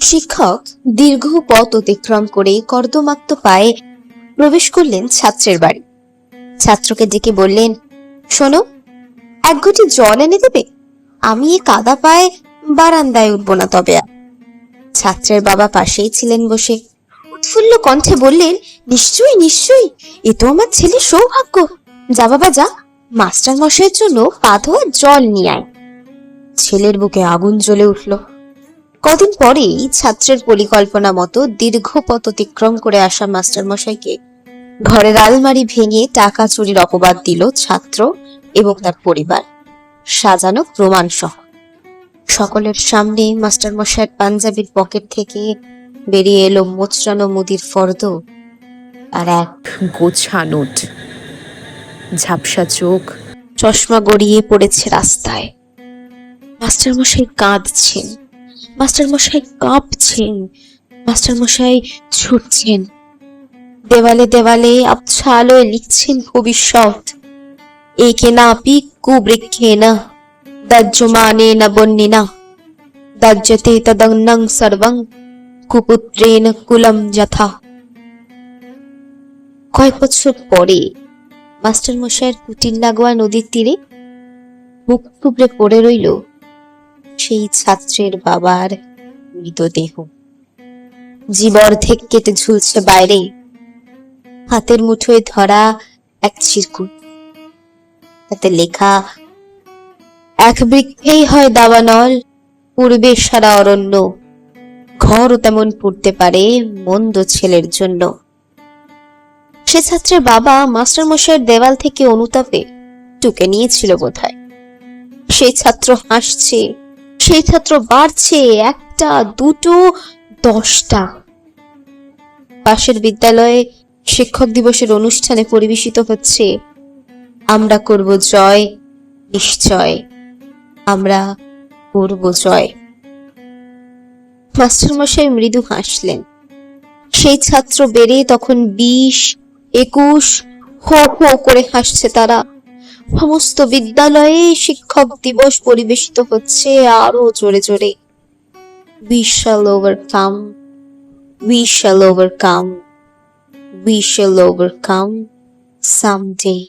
শিক্ষক দীর্ঘ পথ অতিক্রম করে কর্দমাক্ত পায়ে প্রবেশ করলেন ছাত্রের বাড়ি ছাত্রকে ডেকে বললেন, শোনো, এক ঘটি জল এনে দেবে আমি এ কাদা পায়ে বারান্দায় উঠবো না তবে আর। ছাত্রের বাবা পাশেই ছিলেন বসে। উৎফুল্ল কণ্ঠে বললেন, নিশ্চয়ই নিশ্চয়ই, এ তো আমার ছেলে সৌভাগ্য। যা বাবা, যা। মাস্টার মশাইয়ের জন্য পা ধোয়া জল নিয়ে আয়। ছেলের বুকে আগুন জ্বলে উঠল। কদিন পরেই ছাত্রের পরিকল্পনা মতো দীর্ঘ পথ অতিক্রম করে আসা মাস্টার মশাইকে ঘরের আলমারি ভেঙে টাকা চুরির অপবাদ দিল ছাত্র এবং তার পরিবার। সাজানো প্রমাণ সহ সকলের সামনে মাস্টার মশাইয়ের পাঞ্জাবির পকেট থেকে বেরিয়ে এলো মোচড়ানো মুদির ফর্দ আর এক গোছা নোট ঝাপসা চোখ। চশমা গড়িয়ে পড়েছে রাস্তায়। মাস্টার মশাই কাঁদছেন। মাস্টার মশাই কাঁপছেন। মাস্টার মশাই ছুটছেন। দেওয়ালে দেওয়ালে আবছা আলোয় লিখছেন ভবিষ্যৎ। একে না পি কুবৃক্ষে না দাহ্যমানে না বন্যে না দাহ্যতে তদং সর্বং কুপুত্রেন কুলম যথা কয়েক বছর পরে মাস্টার মশাইয়ের কুটির লাগোয়া নদীর তীরে মুখ থুবড়ে পড়ে রইল সেই ছাত্রের বাবার মৃতদেহ। জীবর্ধেক কেটে ঝুলছে বাইরে, হাতের মুঠোয় ধরা এক চিরকুট। তাতে লেখা এক বৃক্ষেই হয় দাবানল, পূর্বে সারা অরণ্য। ঘরও তেমন পড়তে পারে মন্দ ছেলের জন্য। সে ছাত্রের বাবা মাস্টার মশাইয়ের দেওয়াল থেকে অনুতাপে টুকে নিয়েছিল বোধহয়। সেই ছাত্র হাসছে, সেই ছাত্র বাড়ছে, একটা, দুটো, দশটা। পাশের বিদ্যালয়ে শিক্ষক দিবসের অনুষ্ঠানে পরিবেশিত হচ্ছে, আমরা করব জয়, নিশ্চয়। আমরা করব জয় মাস্টার মশাই মৃদু হাসলেন সেই ছাত্র বেড়ে তখন বিশ, একুশ, হো হো করে হাসছে তারা সমস্ত বিদ্যালয়ে শিক্ষক দিবস পরিবেশিত হচ্ছে আরও জোরে জোরে We shall overcome. We shall overcome. We shall overcome someday.